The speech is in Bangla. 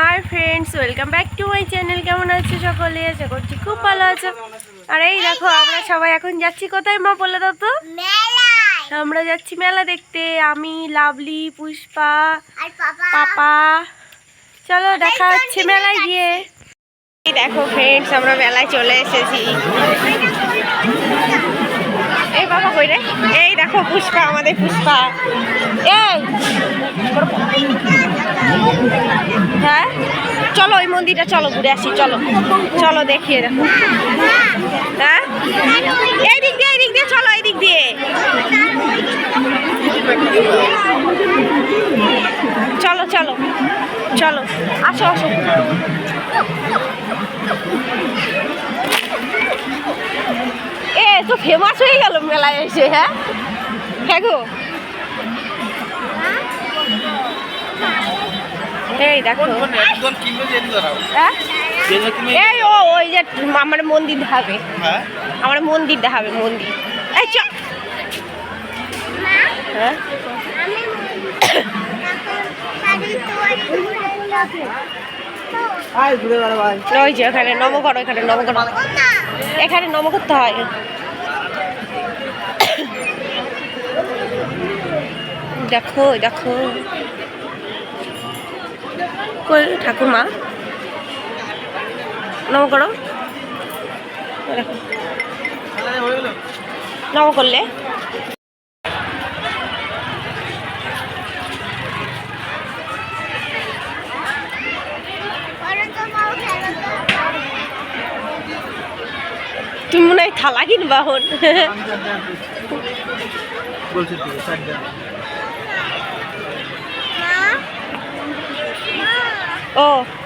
Hi friends welcome back to my channel কেমন আছো সকলে? আশা করছি খুব ভালো আছো। আর এই দেখো আমরা সবাই এখন যাচ্ছি কোথায় মা বলে দাও তো? আমরা যাচ্ছি মেলা দেখতে। আমি লাভলি পুষ্পা পাপা। পাপা। চলো দেখা হচ্ছে মেলায় গিয়ে। দেখো ফ্রেন্ডস আমরা মেলায় চলে এসেছি। এই বাবা কই রে? এই দেখো পুষ্পা আমাদের পুষ্পা। এই হ্যাঁ চলো ওই মন্দিরটা চলো ঘুরে আসি, চলো। চলো দেখো হ্যাঁ? এই দিয়ে এই দিক দিয়ে, চলো এই দিক দিয়ে। চলো চলো চলো। আসো আসো। এ, তো ফেমাস হয়ে গেল মেলায় এসে হ্যাঁ? হ্যাঁ গো? এই দেখো। হ্যাঁ? যে যে তুমি এই ও ওই যে আমার মন্দির দেখাবে হ্যাঁ? আমার মন্দির দেখাবে মন্দির। এই চ হ্যাঁ? ওই যে ওখানে নমকর ওখানে নমকর এখানে নম করতে হয়। দেখো দেখো। ঠাকুমা নম করো। নম করলে। তুমি মনে হয় থালা কিনবা হন বলছি Oh.